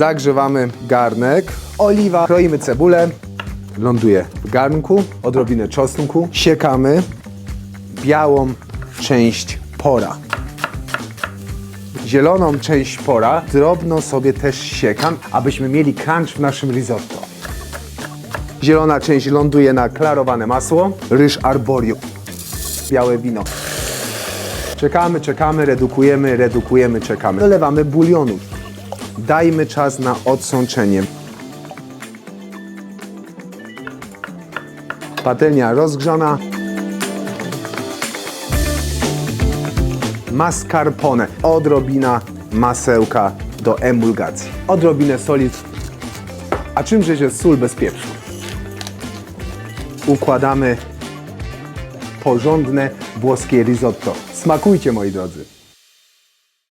Zagrzewamy garnek. Oliwa. Kroimy cebulę. Ląduje w garnku. Odrobinę czosnku. Siekamy białą część pora. Zieloną część pora drobno sobie też siekam, abyśmy mieli crunch w naszym risotto. Zielona część ląduje na klarowane masło, ryż arborio, białe wino. Czekamy, czekamy, redukujemy, redukujemy, czekamy. Dolewamy bulionu. Dajmy czas na odsączenie. Patelnia rozgrzana. Mascarpone. Odrobina masełka do emulgacji. Odrobinę soli. A czymże jest sól bez pieprzu? Układamy porządne włoskie risotto. Smakujcie moi drodzy.